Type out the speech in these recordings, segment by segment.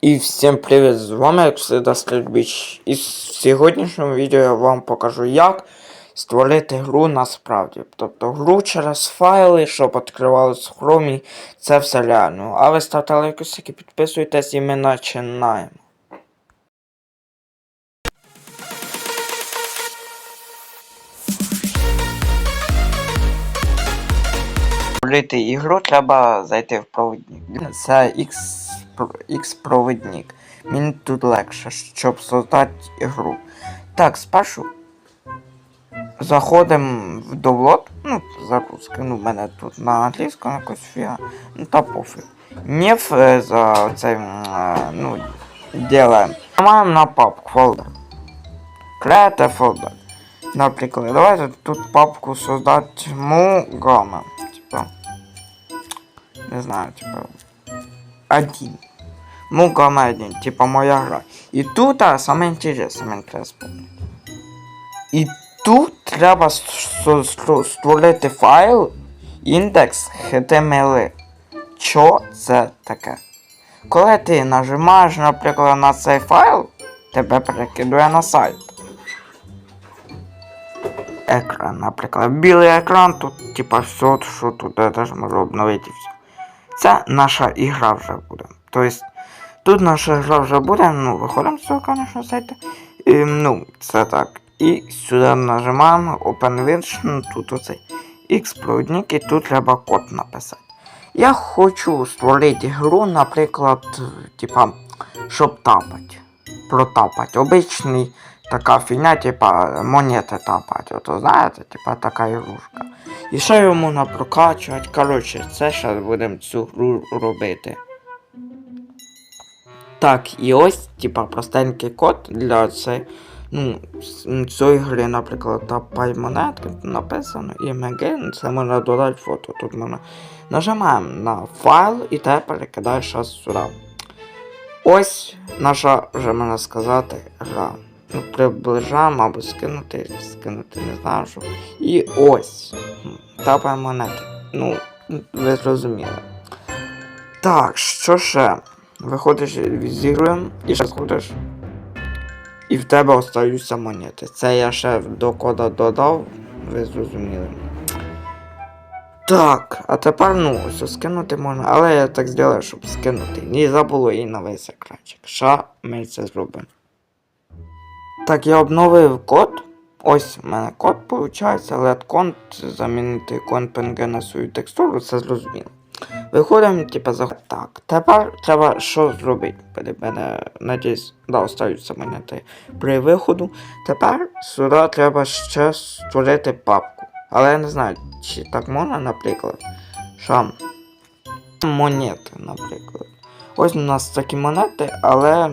І всім привіт, з вами як всегда Стрільбіч. І в сьогоднішньому відео я вам покажу, як створити гру насправді. Тобто гру через файли, щоб відкривалось в хромі, це все реально. А ви ставте лайкосики, підписуйтесь і ми починаємо. Створити ігру треба зайти в проводник. Це X, X проводник. Мені тут легше, щоб создати ігру. Так, спершу заходимо в довлот. Ну, загрузки. Ну, в мене тут на англійському якось фіга. Ну та пофіг. Неф е, за цей, е, ну, делаем. Нажимаємо на папку folder. Create folder. Наприклад, давайте тут папку создать Мугама. Не знаю, типа. Один. Мугама один, типа моя гра. І тут а, саме мені треба спомнити. І тут треба створити файл індекс HTML. Це таке? Коли ти нажимаєш, наприклад, на цей файл, тебе перекидує на сайт. Екран, наприклад. Білий екран, тут типа все, що тут я теж можу обновити все. Це наша ігра вже буде. Тобто, тут наша гра вже буде, ну, виходимо з цього, звісно, сайту. І, ну, це так. І сюди нажимаємо Open Version, тут оцей X-провідник, і тут треба код написати. Я хочу створити гру, наприклад, типа, щоб тапати. Протапати. Обичний така фігня, типа монети тапати. Ото знаєте, типа така ігрушка. І що йому можна прокачувати. Коротше, це зараз будемо цю гру робити. Так, і ось, типа, простенький код для цієї, ну, цієї гри, наприклад, тапай монетки, написано імеген, це можна додати фото. Тут можна нажимаємо на файл і те перекидаєш зараз сюди. Ось наша, вже можна сказати, гра. Ну, приближаємо або скинути, скинути, не знаю що. І ось. Тапаємо монети. Ну, ви зрозуміли. Так, що ще? Виходиш, зігруємо і ще сходиш. І в тебе остаються монети. Це я ще до кода додав, ви зрозуміли. Так, а тепер ну, ось скинути можна, але я так зробив, щоб скинути. Не забуло і на весь екранчик. Що ми це зробимо? Так, я обновив код. Ось у мене код виходить, let конт замінити конт PNG на свою текстуру, це зрозуміло. Виходимо, типа, за так. Тепер треба що зробити? Мене, надіюсь, да, остаються монети при виходу. Тепер сюди треба ще створити папку. Але я не знаю, чи так можна, наприклад. Що? Монети, наприклад. Ось у нас такі монети, але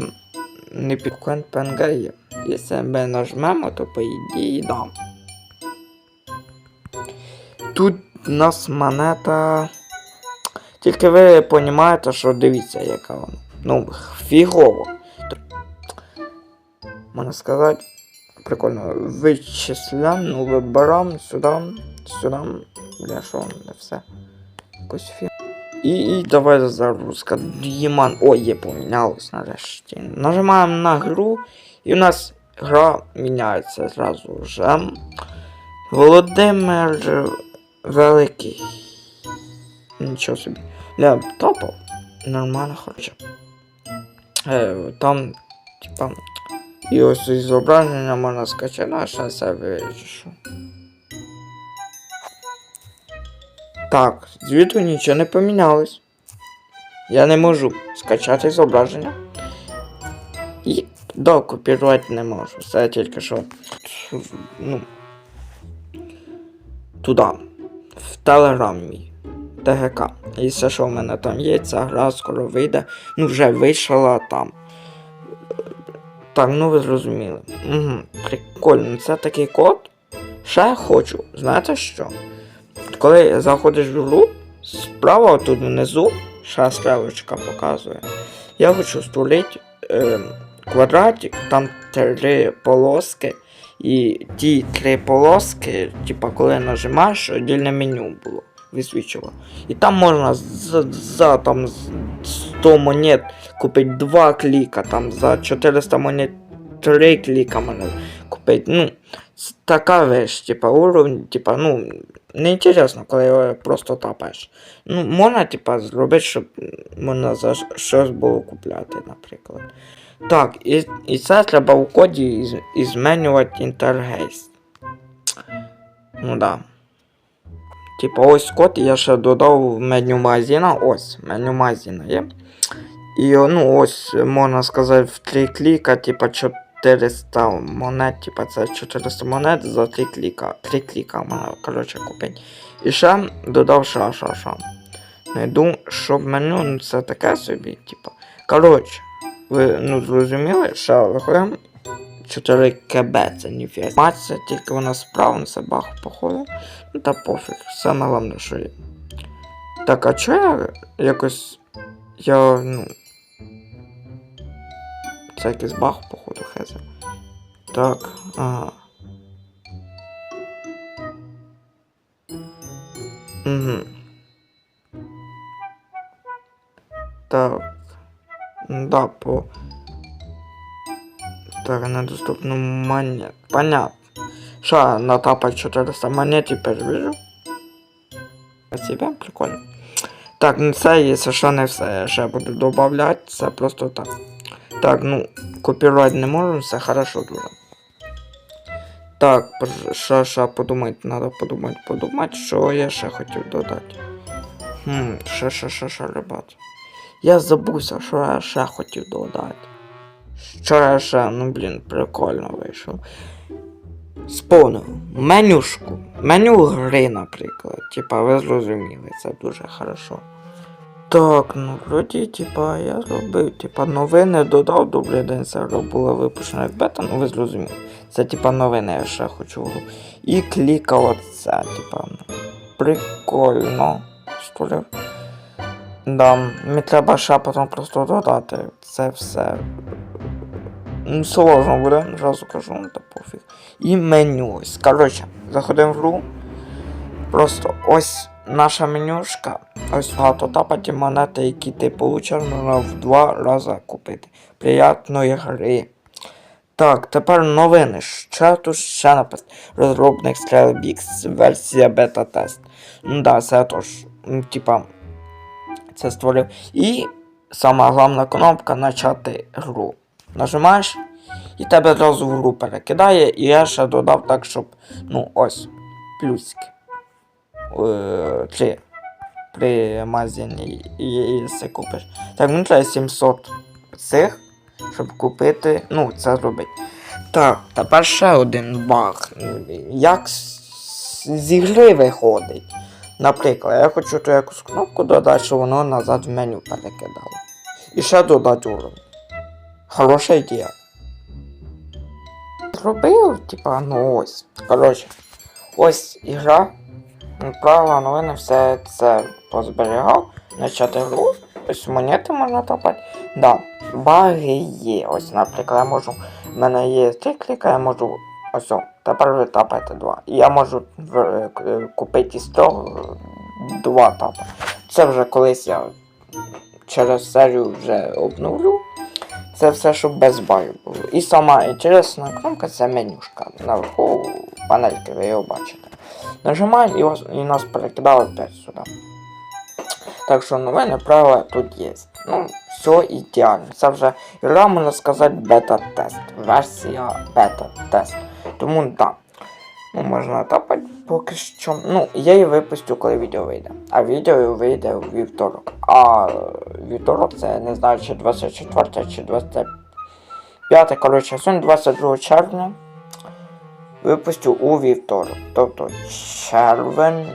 не під конт PNG є. Якщо ми нажмемо, то по ідеї дам. Тут у нас монета. Тільки ви розумієте, що дивіться, яка вона. Ну, фігово. Можна сказати. Прикольно. Вичисляємо, ну, вибираємо сюди, сюди. Бля, що не все. Якось фі. І, давай загрузка. Діман. Ой, є помінялось нарешті. Нажимаємо на гру, і у нас гра міняється зразу вже. Володимир Великий. Нічого собі. Ля, топав. Нормально хоче. Е, там, типа. І ось із зображення можна скачати, ну, а ще це вирішу. Так, звідти нічого не помінялось. Я не можу скачати зображення. І докопірувати не можу. Це тільки що. Ну. Туди. В телеграм мій. ТГК. І все, що в мене там є, ця гра скоро вийде. Ну, вже вийшла там. Так, ну ви зрозуміли. Угу, Прикольно, це такий код. Ще хочу. Знаєте що? Коли заходиш в гру, справа тут внизу, ще стрілочка показує. Я хочу створити е, квадратик, там три полоски. І ті три полоски, типа коли нажимаєш, отдільне меню було, висвічувало. І там можна за, за там з- з- 100 монет купити 2 кліка, там за 400 монет 3 кліка можна купити. Ну, така вещь, типа, уровень, типа, ну, не інтересно, коли просто тапаєш. Ну, можна, типа, зробити, щоб можна за щось було купляти, наприклад. Так, і, і це треба у коді із, і змінювати інтергейс. Ну да. Типа ось код я ще додав в меню магазина. Ось, меню магазина є. І ну ось можна сказати в 3 кліка, типа 400 монет, типа це 400 монет за 3 кліка. 3 кліка можна, коротше, купити. І ще додав ша ша ша. Найду, щоб меню, ну це таке собі, типа. Коротше, ви ну зрозуміли, що виходимо 4 КБ, це ніфіга. Мать, тільки вона справа, це баг походу. Ну та пофіг, саме головне, що є. Так, а чо я якось. Я, ну. Це якийсь баг, походу, хезе. Так, ага. Угу. Так. Да, по. Так, недоступно монет. Понятно. Ша, натапать 400 монет теперь вижу. Спасибо, прикольно. Так, ну це, якщо що, не все. Я ще буду додавати, це просто так. Так, ну, копірувати не можу, все хорошо дуже. Так, що ще подумати, треба подумати, подумати, що я ще хотів додати. Хм, ще, ще, ще, ще, ребят. Я забувся, що я ще хотів додати. Що я ще, ну блін, прикольно вийшов. Сповнив. Менюшку. Меню гри, наприклад. Типа, ви зрозуміли, це дуже хорошо. Так, ну вроді, типа, я зробив, типа, новини додав, добрий день, це гра була випущена як бета, ну ви зрозуміли. Це типа новини, я ще хочу. І клікав оце, типа, ну, прикольно. Що? Да, мені треба ще потім просто додати це все. Ну, сложно буде, зразу кажу, та пофіг. І меню. Коротше, заходимо в гру. Просто ось наша менюшка. Ось багато тапаті монети, які ти получиш, можна в два рази купити. Приятної гри. Так, тепер новини. Ще тут ще написано. Розробник Strelbix, версія бета-тест. Ну да, це тож. Ну, типа, це створив. І сама головна кнопка начати гру. Нажимаєш, і тебе одразу в гру перекидає, і я ще додав так, щоб, ну, ось, плюсики. Е, Три. При магазині, і- купиш. Так, мені треба 700 цих, щоб купити, ну, це зробити. Так, тепер ще один баг. Як з ігри виходить? Наприклад, я хочу ту якусь кнопку додати, щоб воно назад в меню перекидало. І ще додати уровень. Хороша ідея. Зробив, типа, ну ось. Коротше, ось ігра. Правила новини, все це позберігав. Почати гру. Ось монети можна топати. Да, баги є. Ось, наприклад, я можу. в мене є три кліка, я можу. Ось, тепер ви тапаєте два. Я можу в- е, купити трьох е, два тапа. Це вже колись я через серію вже обновлю. Це все, щоб без баю було. І сама інтересна кнопка це менюшка. Наверху панельки, ви його бачите. Нажимаємо і, ось- і нас перекидало опять сюди. Так що новини правила тут є. Ну, все ідеально. Це вже гра, можна сказати, бета-тест. Версія бета-тест. Тому. Да. Ну, можна тапати поки що. Ну, я її випустю, коли відео вийде. А відео вийде у вівторок. А вівторок це не знаю, чи 24 чи 25. Коротше, сьогодні 22 червня. Випустю у вівторок. Тобто червень.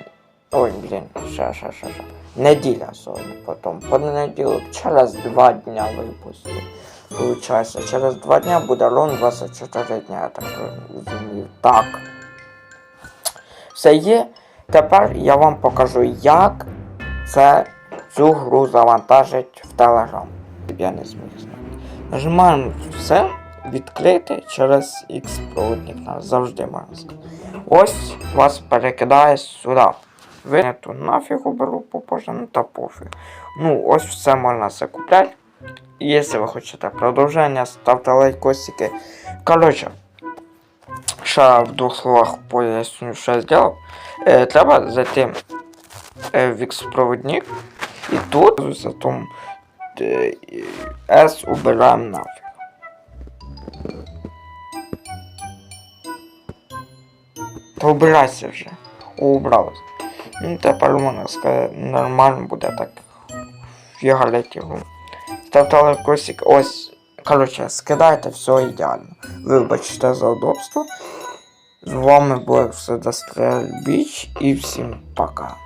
Ой, блін, ще, ще, ще, ще. Неділя сьогодні, потім понеділок, через два дня випустю. Получається, через два дня буде ровно 24 дня, я так розумію. Так. Все є. Тепер я вам покажу, як це цю гру завантажить в Telegram. Я не зміг знати. Нажимаємо все, відкрити через X проводник. Завжди можна. Ось вас перекидає сюди. Ви то нафіг уберу попозже, та пофіг. Ну, ось все можна все купляти. Якщо ви хочете продовження, ставте лайкосики. Коротше, ще в двох словах поясню, що я зробив. Е, треба зайти е, в X-проводник. І тут за том S убираємо нафіг. Та убирайся вже. Убралась. Ну тепер у мене нормально буде так фігалять його. Ставте лайкосик, ось. Коротше, скидайте, все ідеально. Вибачте за удобство. З вами був все Стрельбіч і всім пока.